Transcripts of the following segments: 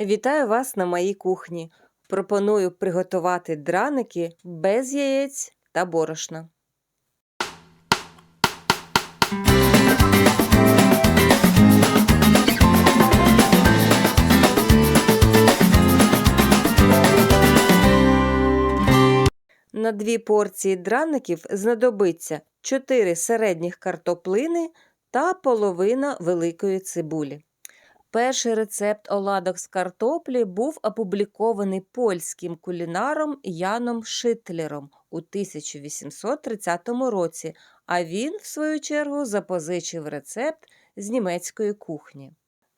Вітаю вас на моїй кухні. Пропоную приготувати драники без яєць та борошна. На дві порції драників знадобиться 4 середніх картоплини та половина великої цибулі. Перший рецепт оладок з картоплі був опублікований польським кулінаром Яном Шитлером у 1830 році, а він, в свою чергу, запозичив рецепт з німецької кухні.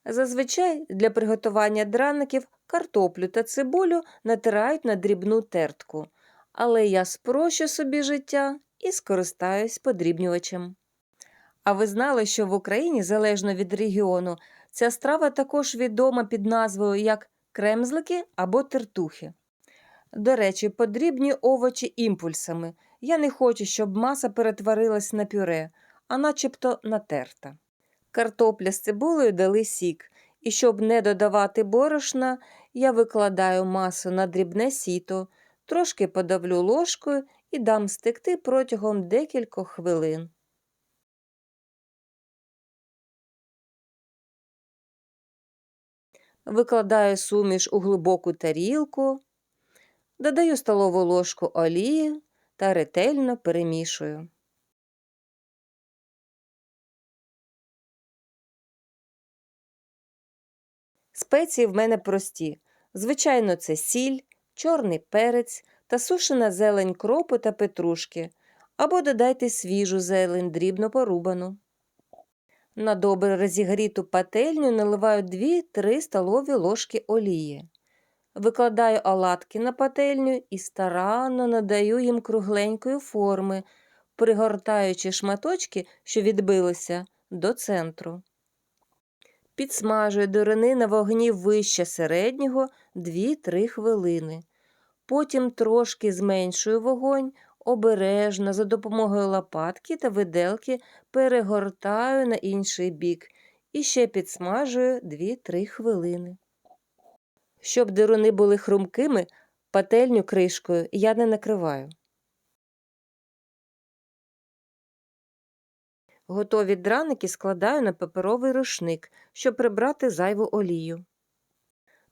Зазвичай для приготування драників картоплю та цибулю натирають на дрібну тертку, але я спрощу собі життя і скористаюсь подрібнювачем. А ви знали, що в Україні, залежно від регіону, Ця страва також відома під назвою як кремзлики або тертухи. До речі, подрібні овочі імпульсами. Я не хочу, щоб маса перетворилась на пюре, а начебто натерта. Картопля з цибулею дали сік, і щоб не додавати борошна, я викладаю масу на дрібне сіто, трошки подавлю ложкою і дам стекти протягом декількох хвилин. Викладаю суміш у глибоку тарілку, додаю столову ложку олії та ретельно перемішую. Спеції в мене прості. Звичайно, це сіль, чорний перець та сушена зелень кропу та петрушки, або додайте свіжу зелень дрібно порубану. На добре розігріту пательню наливаю 2-3 столові ложки олії. Викладаю оладки на пательню і старанно надаю їм кругленької форми, пригортаючи шматочки, що відбилися, до центру. Підсмажую дурини на вогні вище середнього 2-3 хвилини. Потім трошки зменшую вогонь, обережно за допомогою лопатки та виделки перегортаю на інший бік і ще підсмажую 2-3 хвилини. Щоб дируни були хрумкими, пательню кришкою я не накриваю. Готові драники складаю на паперовий рушник, щоб прибрати зайву олію.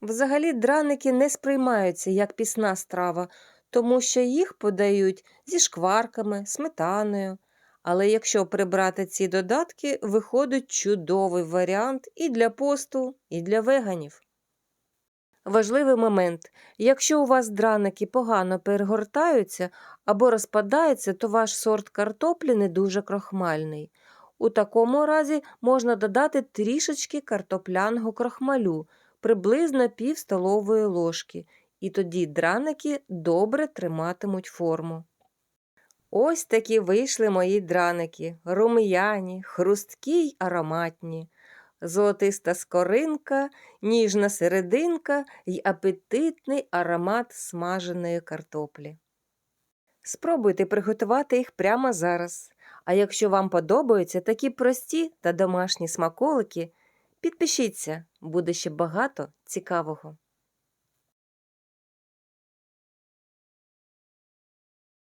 Взагалі драники не сприймаються як пісна страва, тому що їх подають зі шкварками, сметаною. Але якщо прибрати ці додатки, виходить чудовий варіант і для посту, і для веганів. Важливий момент. Якщо у вас драники погано перегортаються або розпадаються, то ваш сорт картоплі не дуже крохмальний. У такому разі можна додати трішечки картопляного крохмалю, приблизно пів столової ложки, і тоді драники добре триматимуть форму. Ось такі вийшли мої драники, рум'яні, хрусткі й ароматні, золотиста скоринка, ніжна серединка й апетитний аромат смаженої картоплі. Спробуйте приготувати їх прямо зараз. А якщо вам подобаються такі прості та домашні смаколики, підпишіться, буде ще багато цікавого.